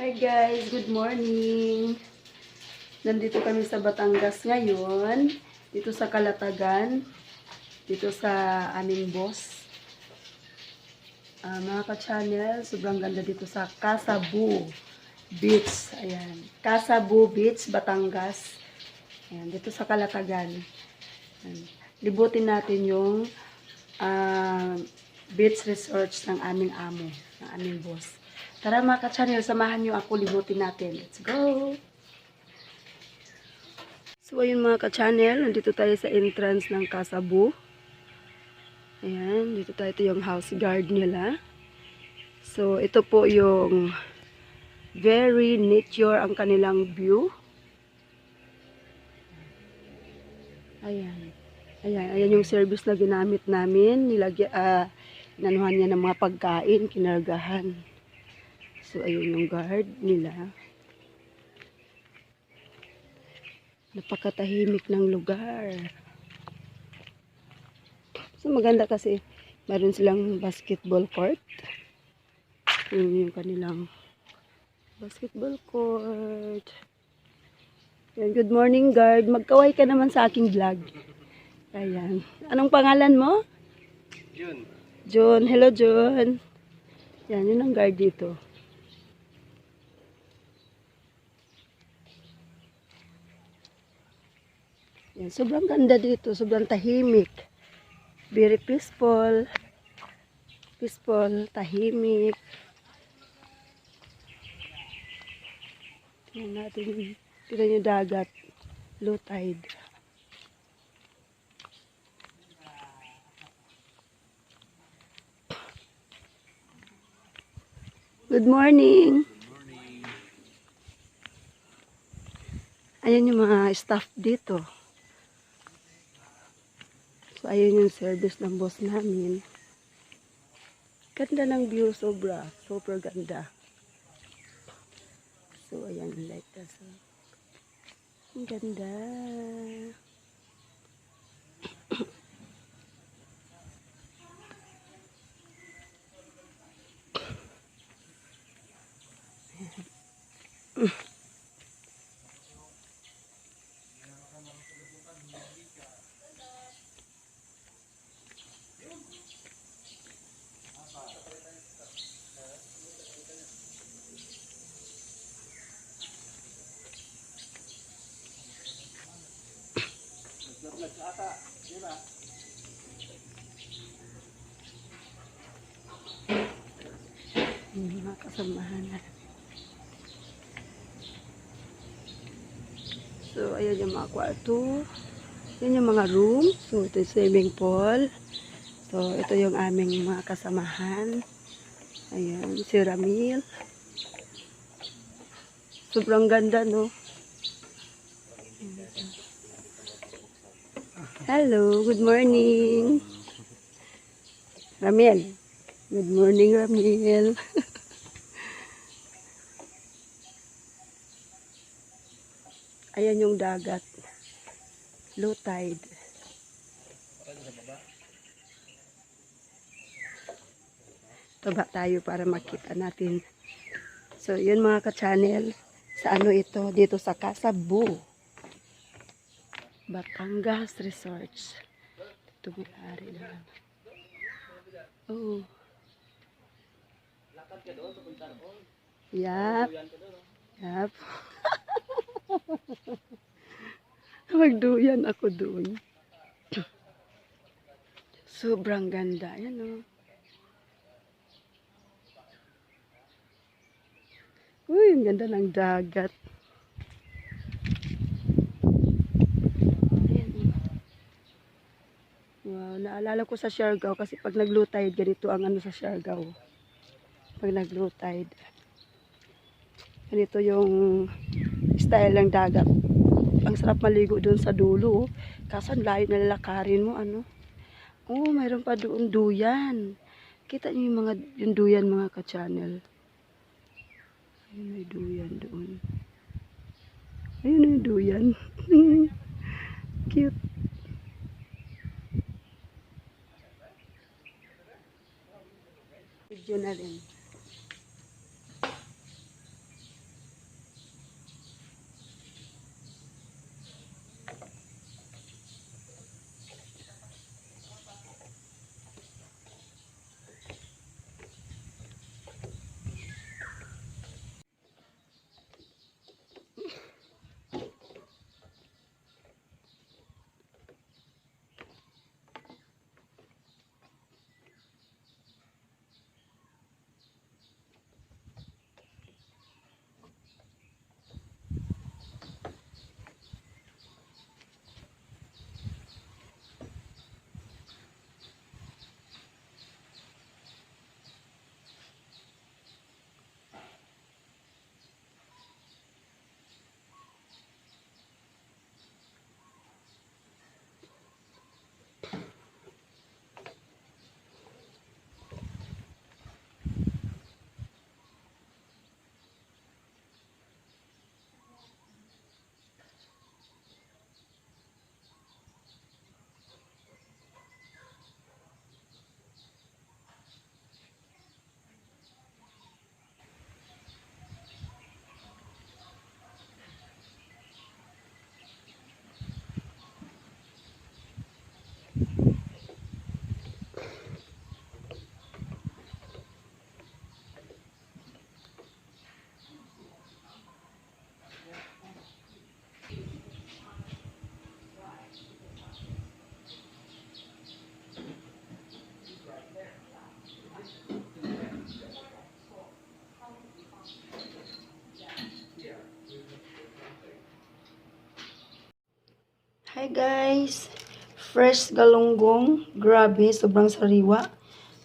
Hi guys, good morning. Nandito kami sa Batangas ngayon, dito sa Kalatagan, dito sa aming boss. Ah, mga ka-channel, sobrang ganda dito sa Casabu Beach. Ayan, Casabu Beach, Batangas. Ayan, dito sa Kalatagan. Ayan. Libutin natin yung ah, beach resorts ng aming amo, ng aming boss. Tara mga ka-channel, samahan niyo ako libutin natin. Let's go! So ayun mga ka-channel, nandito tayo sa entrance ng Casabu. Ayan, dito tayo ito yung house guard nila. So ito po yung very nature ang kanilang view. Ayan. Ayan, ayan yung service na ginamit namin. Nilagyan, ah, inanuhan niya ng mga pagkain, kinargahan. So, ayun yung guard nila. Napakatahimik ng lugar. So, maganda kasi meron silang basketball court. Yun yung kanilang basketball court. Ayan, good morning, guard. Magkaway ka naman sa aking vlog. Ayan. Anong pangalan mo? Yun. John. Hello, John. Yan, yun ang guard dito. Yan, sobrang ganda dito. Sobrang tahimik. Very peaceful. Peaceful, tahimik. Tingnan natin tingnan yung dagat. Low tide. Good morning. Ayan yung mga staff dito. So, ayan yung service ng boss namin. Ganda ng view, sobra. Super ganda. So, ayan, like that. Ang ganda. Yung mga kasamahan na. So, ayan yung mga kwarto. Yan yung mga room. So, ito yung swimming pool. So, ito yung aming mga kasamahan. Ayan, si Ramil. Sobrang ganda, no? Hello, good morning. Ramil. Good morning, Ramil. Ayan yung dagat. Low tide. Taba tayo para makita natin. So, yun mga ka-channel. Sa ano ito? Dito sa Casabu. Batangas Resorts. Ito may ari na lang. Oh. Yap. Yap. Magduyan ako doon. Sobrang ganda. Yan o. Uy, ang ganda ng dagat. Ayan, oh. Wow, naalala ko sa Siargao kasi pag nag-low tide, ganito ang ano sa Siargao. Pag nag-low tide. Ganito yung style ng dagat. Ang sarap maligo doon sa dulo. oh. Kaso ang layo na lalakarin mo, ano. Oh, mayroon pa doon duyan. Kita niyo yung mga yung duyan mga ka-channel. Ayun, may duyan doon. Ayun yung duyan. Cute. Video na rin. Guys. Fresh galunggong. Grabe, sobrang sariwa.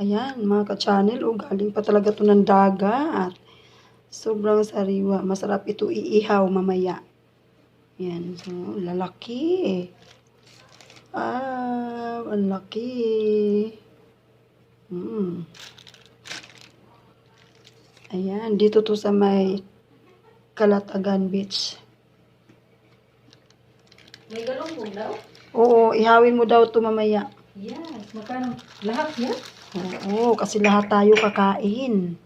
Ayan, mga ka-channel. Oh, galing pa talaga to ng dagat. Sobrang sariwa. Masarap ito iihaw mamaya. Ayan, so, lalaki. Ah, ang laki. Mm. Ayan, dito to sa may Kalatagan Beach. May galunggong daw? Oo, ihawin mo daw to mamaya. Yes. Magkano? Lahat yan? Oo, kasi lahat tayo kakain.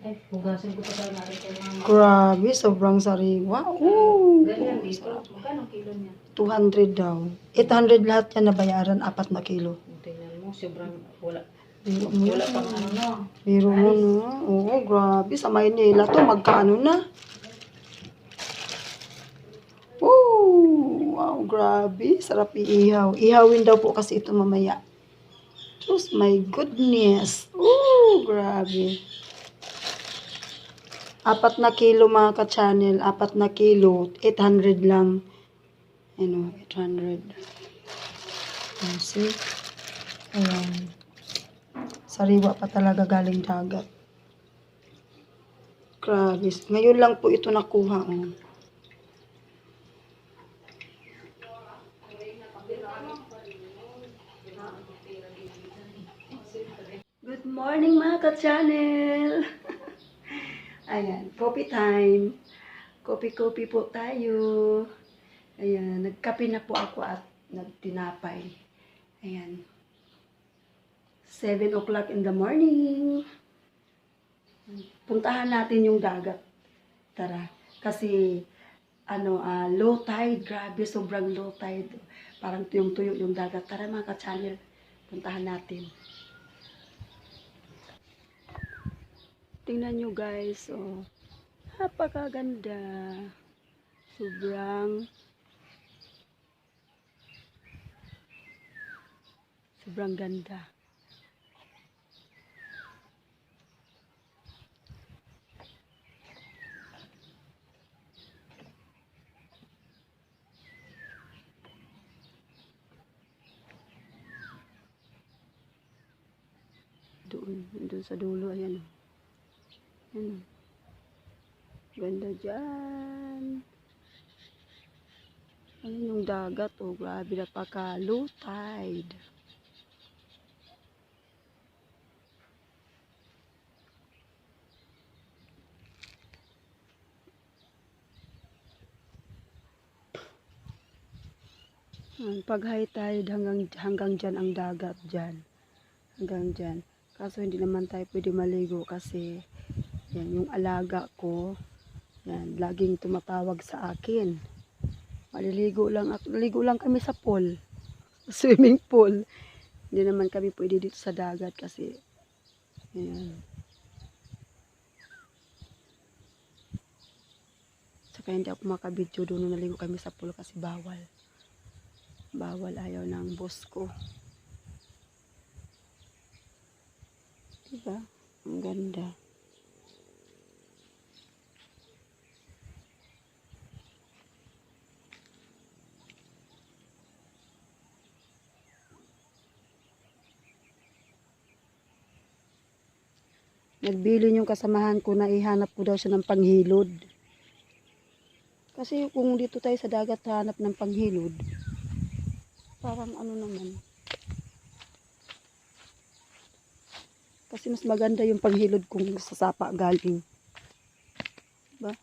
Ay, hugasin ko pa tayo kay mama. Grabe, sobrang sariwa. Oo, Ganyan dito. Magkano kilo niya? 200 daw. 800 lahat yan nabayaran, apat na kilo. Tingnan mo, sobrang wala. Biro mo Wala pang ano no. Biro mo, no? Oo, grabe. Sa Maynila to, magkano na? Oo, wow, grabe. Sarap iihaw. Ihawin daw po kasi ito mamaya. Just my goodness. Oo, grabe. Apat na kilo mga ka-channel. Apat na kilo. 800 lang. Ano, 800. Oh, see? Ayan. Sariwa pa talaga galing dagat. Grabe. Ngayon lang po ito nakuha. Oh. Morning mga ka-channel! Ayan, coffee time. Coffee-coffee po tayo. Ayan, nagkape na po ako at nagtinapay. Ayan. 7 o'clock in the morning. Puntahan natin yung dagat. Tara. Kasi, ano, ah, low tide. Grabe, sobrang low tide. Parang tuyong-tuyo yung dagat. Tara mga ka-channel. Puntahan natin. Tingnan nyo guys, oh. Napakaganda. Sobrang sobrang ganda. Doon, doon sa dulo, ayan. oh. Ayan. oh. Ganda dyan. Ayun yung dagat, oh. Grabe na paka low tide. Ayan, Pag high tide, hanggang, hanggang dyan ang dagat dyan. Hanggang dyan. Kaso hindi naman tayo pwede maligo kasi yan, yung alaga ko, yan, laging tumatawag sa akin. Maliligo lang ako. Naligo lang kami sa pool. Swimming pool. Hindi naman kami pwede dito sa dagat kasi yan. Saka hindi ako makabidyo doon nung naligo kami sa pool kasi bawal. Bawal ayaw ng boss ko. Diba? Ang ganda. Nagbilin yung kasamahan ko na ihanap ko daw siya ng panghilod. Kasi kung dito tayo sa dagat hanap ng panghilod, parang ano naman. Kasi mas maganda yung panghilod kung sa sapa galing. Diba?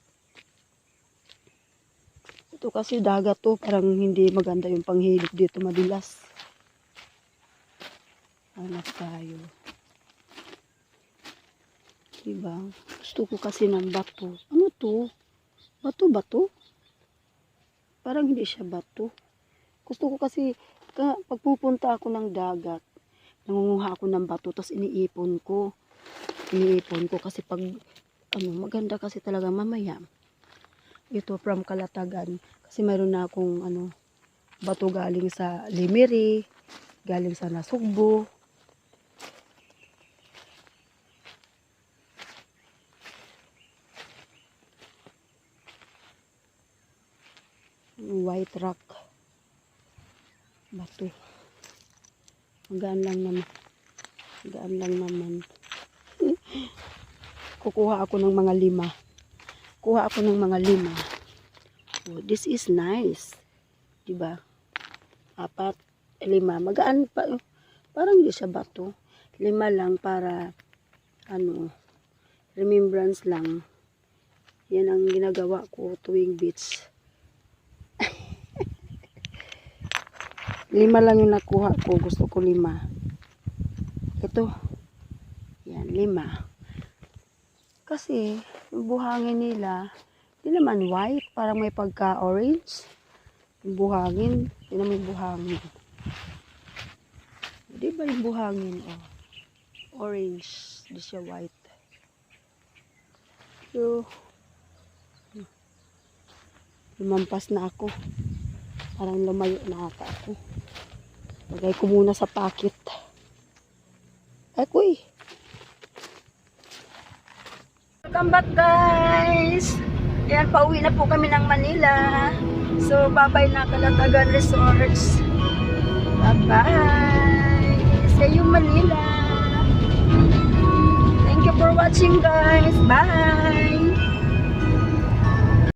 Ito kasi dagat to, parang hindi maganda yung panghilod dito, madulas. Hanap tayo. Diba? Gusto ko kasi ng bato. Ano to? Bato ba to? Parang hindi siya bato. Gusto ko kasi, ka, pagpupunta ako ng dagat, nangunguha ako ng bato, tapos iniipon ko. Iniipon ko kasi pag, ano, maganda kasi talaga mamaya. Ito from Kalatagan. Kasi mayroon na akong, ano, bato galing sa Limiri, galing sa Nasugbo, White rock. Bato. Magaan lang naman. Magaan lang naman. Kukuha ako ng mga lima. Kuha ako ng mga lima. Oh, this is nice. Diba? Apat, lima. Magaan pa. Parang di siya bato. Lima lang para ano, remembrance lang. Yan ang ginagawa ko tuwing beach. Lima lang yung nakuha ko. Gusto ko lima. Ito. Yan, lima. Kasi, yung buhangin nila, di naman white. Parang may pagka-orange. Yung buhangin, di naman yung buhangin. Di ba yung buhangin, oh? Orange. Di siya white. So, lumampas na ako. Parang lumayo na ata ako. Lagay ko muna sa packet. Ay, kuy. Welcome back, guys. Yan, pauwi na po kami ng Manila. So, bye-bye na Kalatagan Resorts. Bye-bye. See you, Manila. Thank you for watching, guys. Bye.